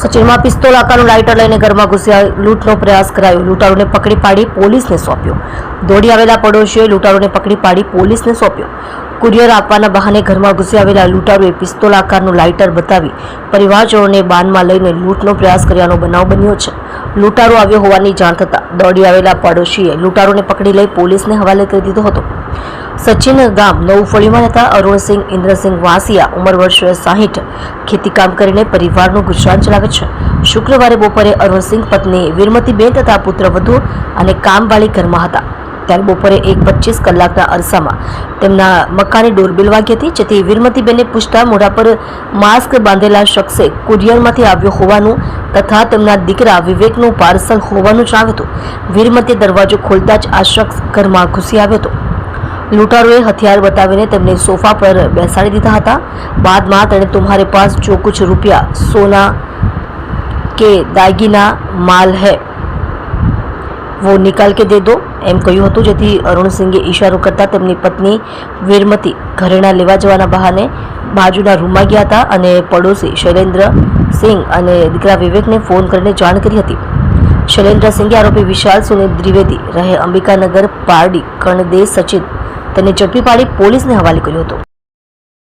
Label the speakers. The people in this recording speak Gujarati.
Speaker 1: સચિનમાં પિસ્તોલ આકારનું લાઇટર લઈને ઘરમાં ઘૂસ્યા લૂંટનો પ્રયાસ કરાયો. લૂંટારોને પકડી પાડી પોલીસને સોંપ્યો. દોડી આવેલા પડોશીઓએ લૂંટારોને પકડી પાડી પોલીસને સોંપ્યો. કુરિયર આપવાના બહાને ઘરમાં ઘૂસી આવેલા લૂંટારોએ પિસ્તોલ આકારનું લાઇટર બતાવી પરિવારજનોને બાનમાં લઈને લૂંટનો પ્રયાસ કર્યાનો બનાવ બન્યો છે. લૂંટારો આવ્યો હોવાની જાણ થતાં દોડી આવેલા પડોશીએ લૂંટારોને પકડી લઈ પોલીસને હવાલે કરી દીધો હતો. સચિન ગામ નવફળીમાં રહેતા અરુણસિંહ, ઇન્દ્રસિંહ વાસિયા ઉંમર વર્ષ સાહીઠ. ખેતીકામ કરીને પરિવારનું ગુજરાન ચલાવે છે. શુક્રવારે બપોરે અરુણસિંહ પત્ની વીરમતીબેન તથા પુત્રવધુ અને કામવાળી ઘરમાં હતા. ત્યારે બપોરે એક પચીસ કલાકના અરસામાં તેમના મકાને ડોરબેલ વાગી હતી, જેથી વીરમતીબેને પૂછતા મોઢા પર માસ્ક બાંધેલા શખ્સે કુરિયરમાંથી આવ્યો હોવાનું તથા તેમના દીકરા વિવેકનું પાર્સલ હોવાનું જણાવ્યું હતું. વીરમતીએ દરવાજો ખોલતા જ આ શખ્સ ઘરમાં ઘૂસી આવ્યો હતો. લૂંટારોએ હથિયાર બતાવીને તેમને સોફા પર બેસાડી દીધા હતા. બાદમાં તેણે તુમ્હારે પાસ જો કુછ રૂપિયા સોના કે દાગીના માલ હૈ, વો નિકાલ કે દે દો, એમ કહ્યું હતું. જેથી અરુણસિંહે ઈશારો કરતાં તેમની પત્ની વીરમતી ઘરેણા લેવા જવાના બહાને બાજુના રૂમમાં ગયા હતા અને પડોશી શૈલેન્દ્ર સિંહ અને દીકરા વિવેકને ફોન કરીને જાણ કરી હતી. શૈલેન્દ્ર સિંહે આરોપી વિશાલ સુનિલ દ્વિવેદી, રહે અંબિકાનગર, પારડી કણદેશ સચિન તેને ઝડપી પાડી પોલીસને હવાલે કર્યો હતો.